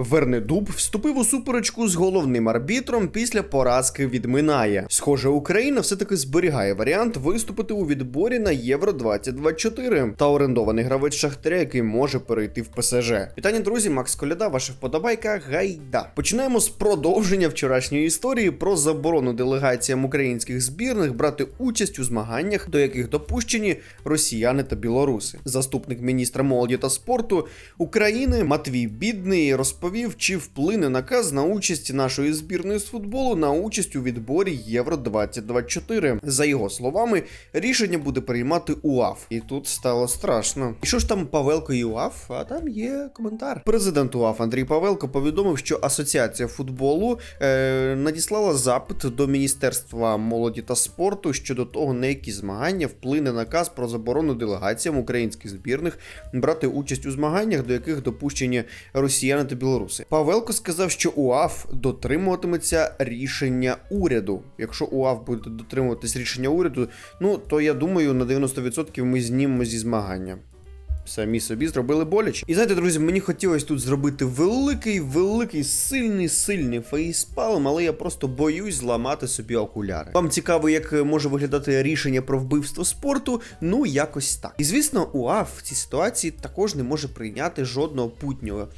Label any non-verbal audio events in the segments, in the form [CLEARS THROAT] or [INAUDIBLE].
Вернедуб вступив у суперечку з головним арбітром після поразки від Минає. Схоже, Україна все-таки зберігає варіант виступити у відборі на Євро 2024 та орендований гравець Шахтаря, який може перейти в ПСЖ. Вітання, друзі, Макс Коляда, ваша вподобайка. Гайда. Починаємо з продовження вчорашньої історії про заборону делегаціям українських збірних брати участь у змаганнях, до яких допущені росіяни та білоруси. Заступник міністра молоді та спорту України Матвій Бідний розповів, чи вплине наказ на участь нашої збірної з футболу на участь у відборі Євро 2024. За його словами, рішення буде приймати УАФ. І тут стало страшно. І що ж там Павелко і УАФ? А там є коментар. Президент УАФ Андрій Павелко повідомив, що Асоціація футболу е, надіслала запит до Міністерства молоді та спорту щодо того, на які змагання вплине наказ про заборону делегаціям українських збірних брати участь у змаганнях, до яких допущені росіяни та білоруси. Павелко сказав, що УАФ дотримуватиметься рішення уряду. Якщо УАФ буде дотримуватись рішення уряду, ну то я думаю, на 90% ми знімемо зі змагання. Самі собі зробили боляче. І знаєте, друзі, мені хотілося тут зробити великий, великий, сильний, сильний фейспалм, але я просто боюсь зламати собі окуляри. Вам цікаво, як може виглядати рішення про вбивство спорту? Ну, якось так. І звісно, УАФ в цій ситуації також не може прийняти жодного путнього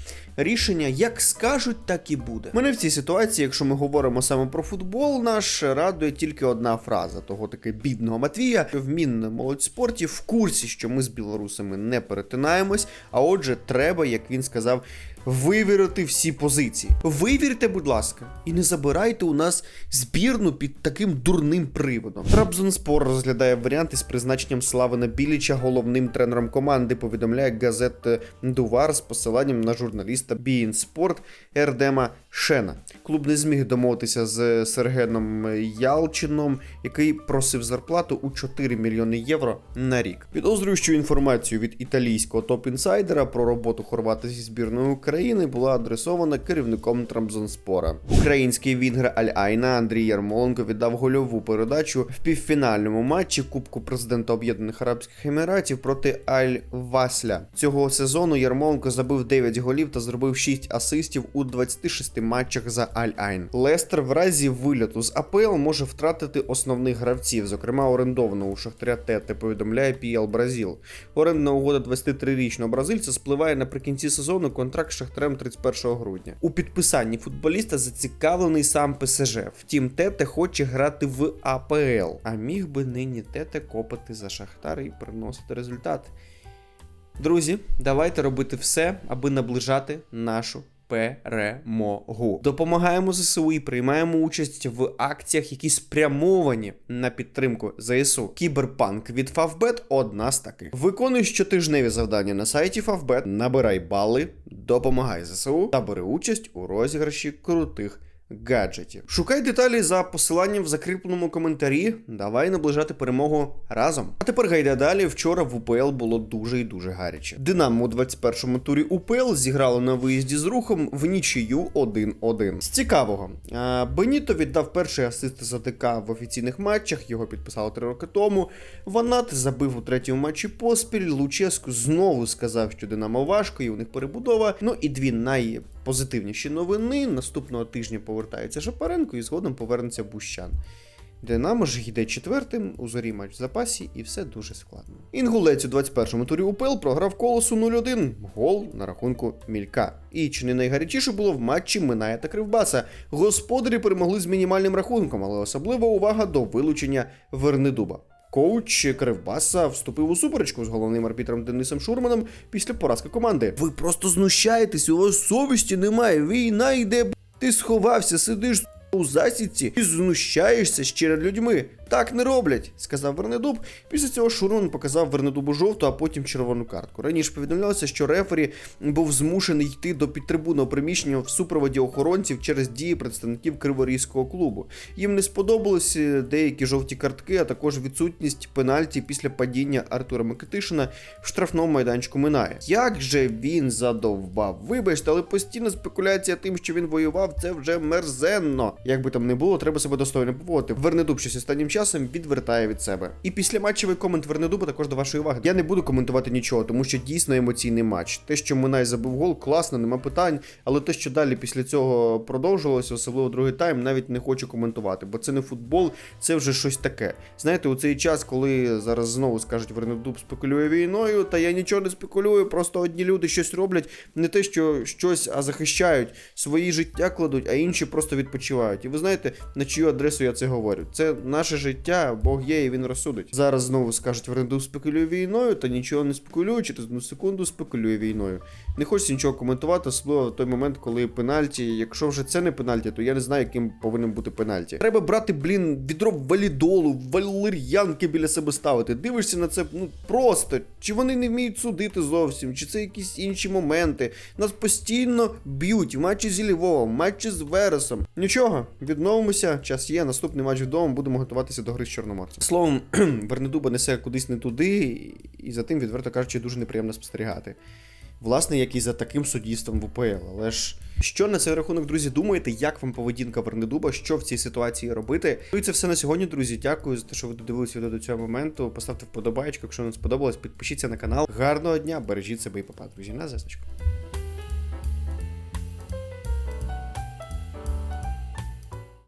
рішення. Як скажуть, так і буде. Мене в цій ситуації, якщо ми говоримо саме про футбол, наш радує тільки одна фраза того таки бідного Матвія. В Мінмолодьспорті в курсі, що ми з білорусами не перетинаємось. А отже, треба, як він сказав, вивірити всі позиції. Вивірте, будь ласка, і не забирайте у нас збірну під таким дурним приводом. Трабзонспор розглядає варіанти з призначенням Славина Біліча головним тренером команди. Повідомляє газета Дувар з посиланням на журналіста Bein Sport Ердема Шена. Клуб не зміг домовитися з Сергеном Ялчином, який просив зарплату у 4 мільйони євро на рік. Підозрюю, що інформацію від італійського топ-інсайдера про роботу хорвата зі збірною України була адресована керівником Трамзонспора. Український вінгер Аль-Айна Андрій Ярмоленко віддав гольову передачу в півфінальному матчі Кубку президента Об'єднаних Арабських Еміратів проти Аль-Васля. Цього сезону Ярмоленко забив 9 голів та зробив 6 асистів у 26 матчах за Аль-Айн. Лестер в разі вильоту з АПЛ може втратити основних гравців, зокрема орендованого у Шахтаря Тете, повідомляє PL Бразіл. Орендна угода 23-річного бразильця спливає наприкінці сезону контракт Шахтарем 31 грудня. У підписанні футболіста зацікавлений сам ПСЖ. Втім, Тете хоче грати в АПЛ, а міг би нині Тете копати за Шахтар і приносити результат. Друзі, давайте робити все, аби наближати нашу перемогу. Допомагаємо ЗСУ і приймаємо участь в акціях, які спрямовані на підтримку ЗСУ. Кіберпанк від Фавбет одна з таких. Виконуй щотижневі завдання на сайті Фавбет, набирай бали, допомагай ЗСУ та бери участь у розіграші крутих. Гаджетів. Шукай деталі за посиланням в закріпленому коментарі. Давай наближати перемогу разом. А тепер гайда далі. Вчора в УПЛ було дуже і дуже гаряче. Динамо у 21-му турі УПЛ зіграло на виїзді з рухом в нічию 1-1. З цікавого, Беніто віддав перший асист за ТК в офіційних матчах. Його підписали три роки тому. Ванат забив у третьому матчі поспіль. Луческу знову сказав, що Динамо важко, і у них перебудова. Ну і дві найпозитивніші новини. Наступного тижня повертається Шапаренко і згодом повернеться Бущан. Динамо ж йде четвертим, у зорі матч в запасі, і все дуже складно. Інгулець у 21-му турі УПЛ програв колосу 0-1, гол на рахунку Мілька. І чи не найгарячіше було в матчі Минає та Кривбаса. Господарі перемогли з мінімальним рахунком, але особлива увага до вилучення Вернедуба. Коуч Кривбаса вступив у суперечку з головним арбітром Денисом Шурманом після поразки команди. Ви просто знущаєтесь, у вас совісті немає. Війна йде. Ти сховався, сидиш у засідці і знущаєшся ще над людьми. Так не роблять, сказав Вернедуб. Після цього Шурман показав Вернедубу жовту, а потім червону картку. Раніше повідомлялося, що рефері був змушений йти до підтрибунного приміщення в супроводі охоронців через дії представників Криворізького клубу. Їм не сподобалися деякі жовті картки, а також відсутність пенальті після падіння Артура Микитишина в штрафному майданчику Минає. Як же він задовбав? Вибачте, але постійна спекуляція тим, що він воював, це вже мерзенно. Як би там не було, треба себе достойно поводити. Вернедуб щось останнім часом відвертає від себе. І після матчевий комент Вернедуба також до вашої уваги. Я не буду коментувати нічого, тому що дійсно емоційний матч. Те, що Минай забив гол, класно, нема питань. Але те, що далі після цього продовжилося, особливо другий тайм, навіть не хочу коментувати, бо це не футбол, це вже щось таке. Знаєте, у цей час, коли зараз знову скажуть Вернедуб спекулює війною, та я нічого не спекулюю, просто одні люди щось роблять, не те, що щось, а захищають, свої життя кладуть, а інші просто відпочивають. І ви знаєте, на чию адресу я це говорю? Це наше життя, Бог є, і він розсудить. Зараз знову скажуть Вернедуб спекулює війною, та нічого не спекулює, через одну секунду спекулює війною. Не хочеться нічого коментувати, особливо в той момент, коли пенальті. Якщо вже це не пенальті, то я не знаю, яким повинен бути пенальті. Треба брати, блін, відро валідолу, валер'янки біля себе ставити. Дивишся на це, ну просто. Чи вони не вміють судити зовсім, чи це якісь інші моменти. Нас постійно б'ють в матчі зі Львовом, матчі з Вересом. Нічого, відновимося. Час є. Наступний матч вдома. Будемо готуватися до гри з Чорноморцем. Словом, [CLEARS THROAT] Вернедуба несе кудись не туди, і за тим, відверто кажучи, дуже неприємно спостерігати. Власне, як і за таким суддівством в УПЛ. Але ж що на цей рахунок, друзі, думаєте, як вам поведінка Вернедуба, що в цій ситуації робити? Ну і це все на сьогодні, друзі. Дякую за те, що ви додивилися до цього моменту. Поставте вподобайку, якщо вам сподобалось, підпишіться на канал. Гарного дня, бережіть себе і папа, друзі. На зв'язочку.